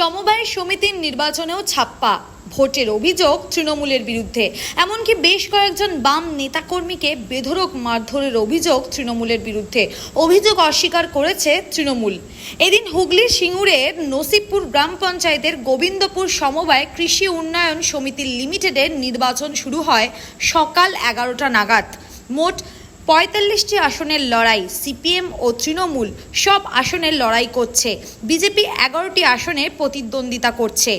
সমবায় সমিতির নির্বাচনেও ছাপ্পা ভোটের অভিযোগ তৃণমূলের বিরুদ্ধে। এমনকি বেশ কয়েকজন বাম নেতাকর্মীকে বেধরক মারধরের অভিযোগ তৃণমূলের বিরুদ্ধে। অভিযোগ অস্বীকার করেছে তৃণমূল। এদিন হুগলির সিঙ্গুরের নসিবপুর গ্রাম পঞ্চায়েতের গোবিন্দপুর সমবায় কৃষি উন্নয়ন সমিতি লিমিটেডের নির্বাচন শুরু হয় সকাল এগারোটা নাগাদ। মোট পঁয়তাল্লিশটি আসনের লড়াই সিপিএম ও তৃণমূল সব আসনের লড়াই করছে। বিজেপি এগারোটি আসনে প্রতিদ্বন্দ্বিতা করছে।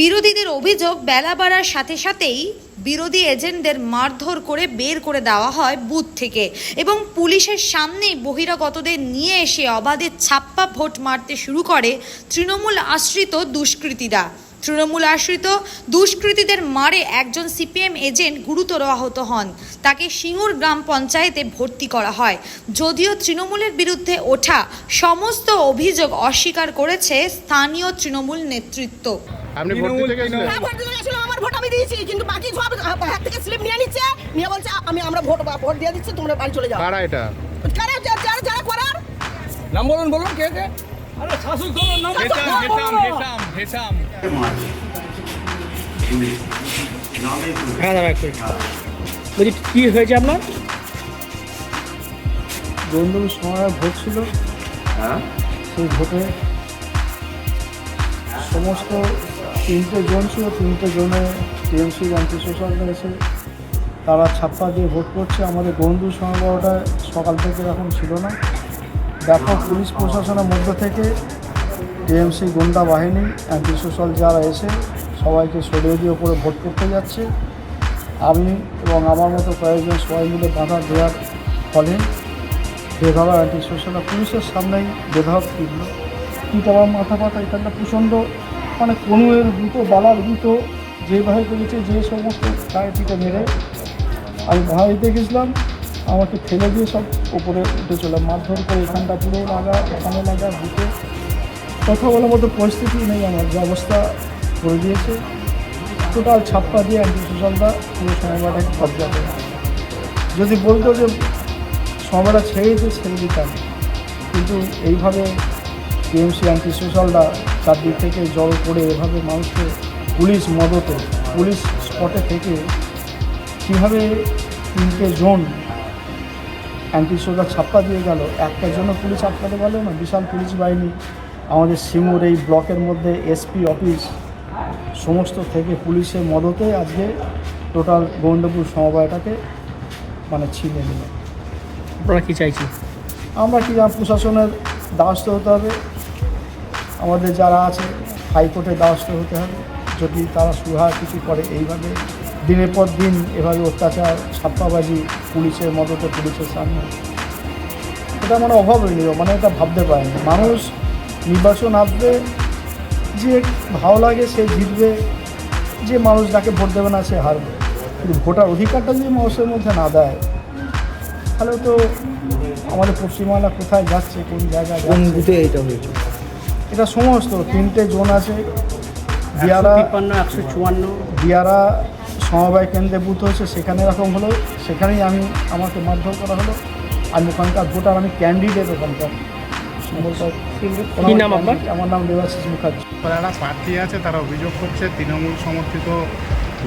বিরোধীদের অভিযোগ বেলা বাড়ার সাথে সাথেই বিরোধী এজেন্টদের মারধর করে বের করে দেওয়া হয় বুথ থেকে এবং পুলিশের সামনেই বহিরাগতদের নিয়ে এসে অবাধে ছাপ্পা ভোট মারতে শুরু করে তৃণমূল আশ্রিত দুষ্কৃতীরা। তৃণমূল আশ্রিত দুষ্কৃতীদের মারে একজন সিপিএম এজেন্ট গুরুতর আহত হন। তাকে সিঙ্গুর গ্রাম পঞ্চায়েতে ভর্তি করা হয়। যদিও তৃণমূলের বিরুদ্ধে ওঠা সমস্ত অভিযোগ অস্বীকার করেছে স্থানীয় তৃণমূল নেতৃত্ব। আপনি ভোট হ্যাঁ, ভোট দিতে গেছিলাম, আমার ভোট আমি দিয়েছি কিন্তু বাকি সব হাত থেকে স্লিপ নিয়ে নিচ্ছে নিয়ে বলছে আমি আমরা ভোট ভোট দিয়ে দিচ্ছি তোমরা বাড়ি চলে যাও। কারা এটা? কারা যারা যারা করার? নাম বলুন বলুন কে কে? হ্যাঁ দাদা একটু বলছি কী হয়েছে আপনার? বন্ধুর সময় ভোট ছিল। সেই ভোটে সমস্ত তিনটে জন ছিল তিনটে জনে টিএমসি অ্যান্টি সোশ্যালরা এসে তারা ছাপ্পা দিয়ে ভোট করছে। আমাদের বন্ধু সংগ্রহটা সকাল থেকে এখন ছিল না। ব্যাপক পুলিশ প্রশাসনের মধ্য থেকে টিএমসি গুন্ডা বাহিনী অ্যান্টি সোশ্যাল যারা এসে সবাইকে সরিয়ে দিয়ে ওপরে ভোট করতে যাচ্ছে। আমি এবং আমার মতো কয়েকজন সবাই মিলে বাধা দেওয়ার ফলে বেধাবা অ্যান্টি সোশ্যাল পুলিশের সামনেই বেধাব পিঠ আমার মাথা পাতা এখানটা প্রচণ্ড। মানে কনুয়ের জুতো বালার জুতো যেভাবে করেছে, যে সমস্ত গায়ে পিঠে মেরে আমি ভাইতে গেছিলাম। আমাকে ফেলে দিয়ে সব উপরে উঠে চলে মারধর করে এখানটা পুরো লাগা ওখানে লাগা বুকে কথা বলার মতো পরিস্থিতি নেই আমার, যে অবস্থা করে দিয়েছে টোটাল ছাপ্পা দিয়ে অ্যান্টি সোশ্যালটা পুরো সময়টাকে কবজা করে। যদি বলতো যে সময়টা ছেড়ে দিতে, ছেড়ে দিতাম। কিন্তু এইভাবে টিএমসি অ্যান্টি সোশ্যালরা চারদিক থেকে জল করে এভাবে মানুষকে পুলিশ মদতে, পুলিশ স্পটে থেকে কীভাবে তিনটে জোন অ্যান্টি সোশ্যাল ছাপ্পা দিয়ে গেল। একটার জন্য পুলিশ আটকাতে পারল না বিশাল পুলিশ বাহিনী। আমাদের সিমুর এই ব্লকের মধ্যে এসপি অফিস সমস্ত থেকে পুলিশের মদতে আজকে টোটাল গোবিন্দপুর সমবায়টাকে মানে ছিনে নিল। আপনারা কী চাইছি আমরা কি প্রশাসনের দ্বারস্থ হতে হবে। আমাদের যারা আছে হাইকোর্টের দ্বারস্থ হতে হবে। যদি তারা সুহা কিছু করে এইভাবে দিনের পর দিন এভাবে অত্যাচার ছাপ্পাবাজি পুলিশের মদতে পুলিশের সামনে। এটা মানে অভাবনীয় মানে এটা ভাবতে পারে না মানুষ নির্বাচন আসবে যে ভালো লাগে সে জিতবে যে মানুষ যাকে ভোট দেবে না সে হারবে। কিন্তু ভোটার অধিকারটা যদি মানুষের মধ্যে না দেয় তাহলে তো আমাদের পশ্চিমবাংলা কোথায় যাচ্ছে কোন জায়গায় কোন বুথে এটা হয়েছে? এটা সমস্ত তিনটে জোন আছে। দিয়ারা একশো চুয়ান্ন। দিয়ারা সমবায় কেন্দ্রে বুথ হয়েছে সেখানে এরকম হলো সেখানেই আমি আমাকে মারধর করা হলো। আমি ওখানকার ভোটার আমি ক্যান্ডিডেট ওখানকার। কি নাম আপনার? আমার নাম দেবাশিস মুখার্জি। যারা প্রার্থী আছে তারা অভিযোগ করছে তৃণমূল সমর্থিত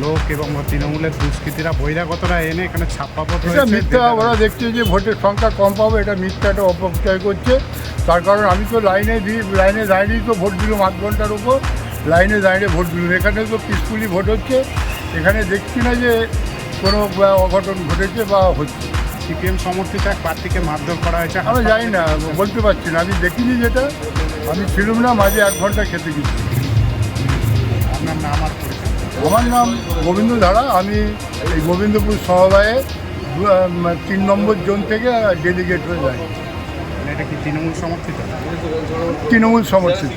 লোক এবং তৃণমূলের দুষ্কৃতীরা বহিরাগতরা এনে এখানে ছাপ্পাপত এটা মিথ্যা ওরা দেখছে যে ভোটের সংখ্যা কম পাবে এটা মিথ্যা একটা অপপ্রচার করছে। তার কারণ আমি তো লাইনে দিই লাইনে দাঁড়িয়েই তো ভোট দিলাম আধ ঘণ্টার উপর লাইনে দাঁড়িয়ে ভোট দিলাম এখানে তো পিসফুলি ভোট হচ্ছে। এখানে দেখছি না যে কোনো অঘটন ঘটেছে বা হচ্ছে। সিপিএম সমর্থিত এক প্রার্থীকে মারধর করা হয়েছে আমি জানি না বলতে পারছি না। আমি দেখিনি যেটা। আমি ছিলাম না মাঝে এক ঘণ্টা খেতে গেছি। আপনার নাম আর আমার নাম গোবিন্দ ধারা। আমি এই গোবিন্দপুর দু- তিন নম্বর জোন থেকে ডেলিগেট হয়ে যাই। মানে এটা কি তৃণমূল সমর্থিত? তৃণমূল সমর্থিত।